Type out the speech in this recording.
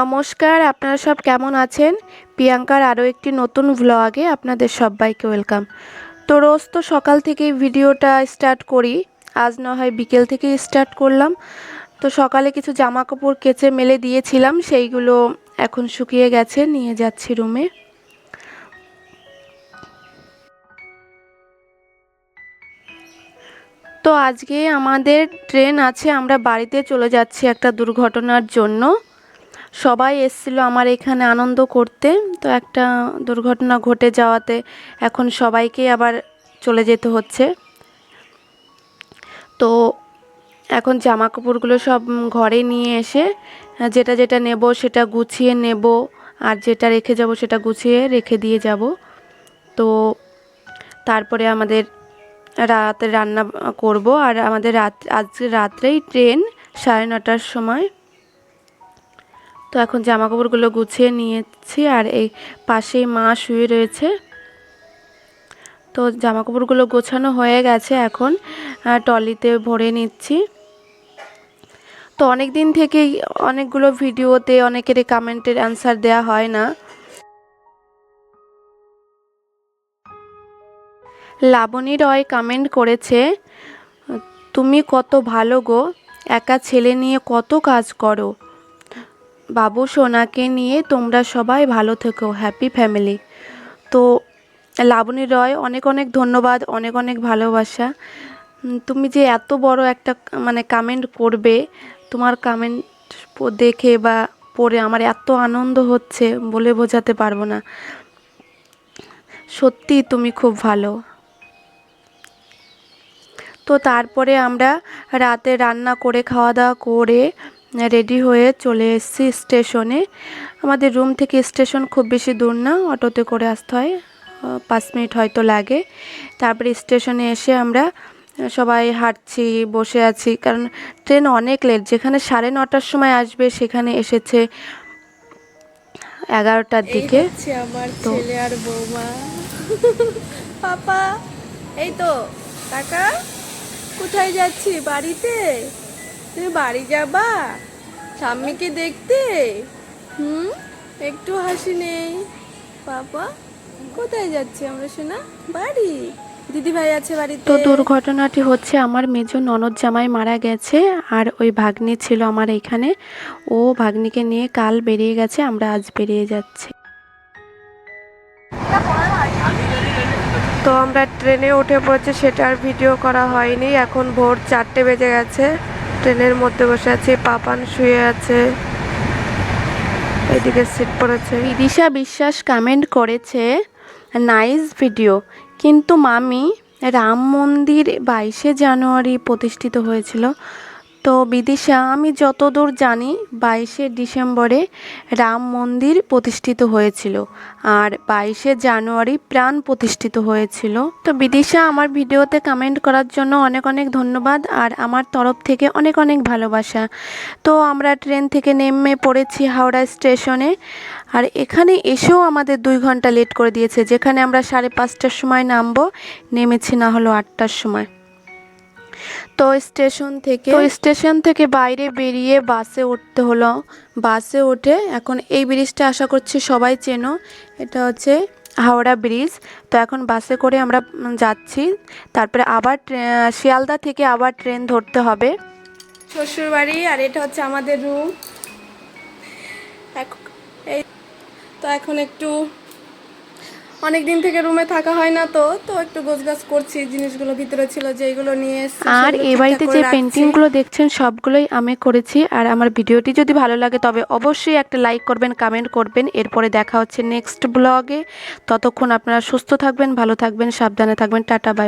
নমস্কার, আপনারা সব কেমন আছেন? প্রিয়াঙ্কার আরও একটি নতুন ভ্লগে আপনাদের সবাইকে ওয়েলকাম তো রোজ তো সকাল থেকেই ভিডিওটা স্টার্ট করি। আজ না হয় বিকেল থেকেই স্টার্ট করলাম। তো সকালে কিছু জামা কাপড় কেচে মেলে দিয়েছিলাম, সেইগুলো এখন শুকিয়ে গেছে, নিয়ে যাচ্ছি রুমে তো আজকে আমাদের ট্রেন আছে, আমরা বাড়িতে চলে যাচ্ছি একটা দুর্ঘটনার জন্য। সবাই এসেছিল আমার এখানে আনন্দ করতে। তো একটা দুর্ঘটনা ঘটে যাওয়াতে এখন সবাইকে আবার চলে যেতে হচ্ছে। তো এখন জামা কাপড়গুলো সব ঘরে নিয়ে এসে যেটা যেটা নেব সেটা গুছিয়ে নেব, আর যেটা রেখে যাব সেটা গুছিয়ে রেখে দিয়ে যাব। তো তারপরে আমাদের রাতে রান্না করব, আর আমাদের রাত, আজকে রাত্রেই ট্রেন সাড়ে নটার সময় তো এখন জামা কাপড়গুলো গুছিয়ে নিয়েছি আর এই পাশেই মা শুয়ে রয়েছে। তো জামা কাপড়গুলো গোছানো হয়ে গেছে এখন টলিতে ভরে নিচ্ছি। তো অনেক দিন থেকেই অনেকগুলো ভিডিওতে অনেকের কমেন্টের অ্যান্সার দেওয়া হয় না। লাবণী রয় কমেন্ট করেছে, তুমি কত ভালো গো, একা ছেলে নিয়ে কত কাজ করো বাবু, সোনাকে নিয়ে তোমরা সবাই ভালো থেকো। হ্যাপি ফ্যামিলি তো, লাবণী রয়, অনেক অনেক ধন্যবাদ, অনেক অনেক ভালোবাসা। তুমি যে এত বড় একটা মানে কামেন্ট করবে, তোমার কামেন্ট দেখে বা পড়ে আমার এত আনন্দ হচ্ছে বলে বোঝাতে পারব না। সত্যি তুমি খুব ভালো। তো তারপরে আমরা রাতে রান্না করে, খাওয়া দাওয়া করে রেডি হয়ে চলে এসেছি স্টেশনে। আমাদের রুম থেকে স্টেশন খুব বেশি দূর না অটোতে করে আসতে হয়। পাঁচ মিনিট হয়তো লাগে। তারপরে স্টেশনে এসে আমরা সবাই হাঁটছি বসে আছি কারণ ট্রেন অনেক লেট। যেখানে সাড়ে নটার সময় আসবে সেখানে এসেছে এগারোটার দিকে। আমার ছেলে আর বৌমা। পাপা এই তো কাকা কোথায় যাচ্ছি বাড়িতে? তুমি বাড়ি যাবা? স্বামীকে দেখতে? হুম? একটু হাসি নেই। পাপা কোথায় যাচ্ছি আমরা শোনা বাড়ি? দিদি ভাই আছে বাড়িতে। তো দুর্ঘটনাটি হচ্ছে আমার মেজো ননদ জামাই মারা গেছে আর ওই ভাগ্নি ছিল আমার এখানে। ও ভাগ্নিকে নিয়ে কাল বেরিয়ে গেছে আমরা আজ বেরিয়ে যাচ্ছি। তো আমরা ট্রেনে উঠে পড়েছি সেটার ভিডিও করা হয়নি। এখন ভোর চারটে বেজে গেছে। ট্রেনের মধ্যে বসে আছি, পাপান শুয়ে আছে, এদিকে সিট পড়েছে। বিদিশা বিশ্বাস কমেন্ট করেছে নাইস ভিডিও কিন্তু মামি, রাম মন্দির বাইশে জানুয়ারি প্রতিষ্ঠিত হয়েছিল। তো বিদিশা, আমি যতদূর জানি বাইশে ডিসেম্বরে রাম মন্দির প্রতিষ্ঠিত হয়েছিল আর বাইশে জানুয়ারি প্রাণ প্রতিষ্ঠিত হয়েছিল। তো বিদিশা, আমার ভিডিওতে কমেন্ট করার জন্য অনেক অনেক ধন্যবাদ আর আমার তরফ থেকে অনেক অনেক ভালোবাসা। তো আমরা ট্রেন থেকে নেমে পড়েছি হাওড়া স্টেশনে আর এখানে এসেও আমাদের দুই ঘণ্টা লেট করে দিয়েছে। যেখানে আমরা সাড়ে পাঁচটার সময় নামবো, নেমেছি না হলো আটটার সময়। তো স্টেশন থেকে তো স্টেশন থেকে বাইরে বেরিয়ে বাসে উঠতে হলো। বাসে উঠে এখন এই ব্রিজটা আশা করছি সবাই চেনো। এটা হচ্ছে হাওড়া ব্রিজ। তো এখন বাসে করে আমরা যাচ্ছি। তারপরে আবার শিয়ালদা থেকে আবার ট্রেন ধরতে হবে। শ্বশুরবাড়ি আর এটা হচ্ছে আমাদের রুম এই তো এখন একটু অনেক দিন থেকে রুমে থাকা হয় না তো তো একটু গোছগাছ করছি জিনিসগুলো ভিতরে ছিল যে এগুলো নিয়ে এসেছি আর এই বাড়িতে যে পেন্টিংগুলো দেখছেন সবগুলোই আমি করেছি। আর আমার ভিডিওটি যদি ভালো লাগে তবে অবশ্যই একটা লাইক করবেন কমেন্ট করবেন। এরপরে দেখা হচ্ছে নেক্সট ব্লগে ততক্ষণ আপনারা সুস্থ থাকবেন ভালো থাকবেন সাবধানে থাকবেন। Tata bye